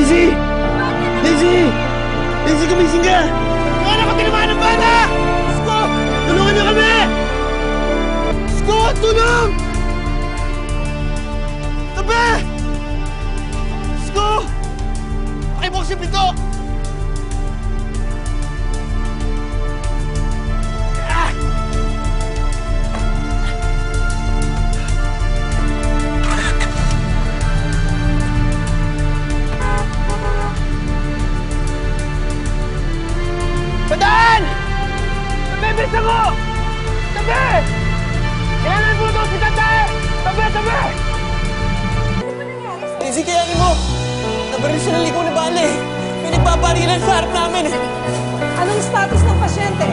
Daisy! Daisy! Daisy, gumising ka! Meron ko tinamaan ng bata! Sko! Tulungan niyo kami! Sko! Tulong! Tabi! Sko! Pakibuksin pinto! Sko! Tabi, bilis ako! Tabi! Kailangan po ito si tatay! Tabi, tabi! Lizzie, kayanin mo! Nabaril siya ng ligaw na bale. May sa harap namin. Anong status ng pasyente?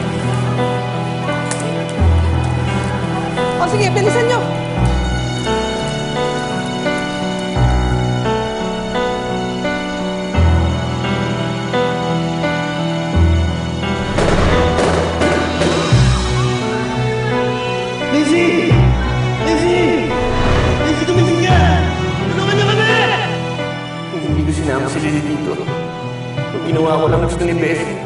O sige, bilisan nyo. Kung hindi ko sinama si Lizzie dito, kung ginawa ko lang gusto ni Bessie,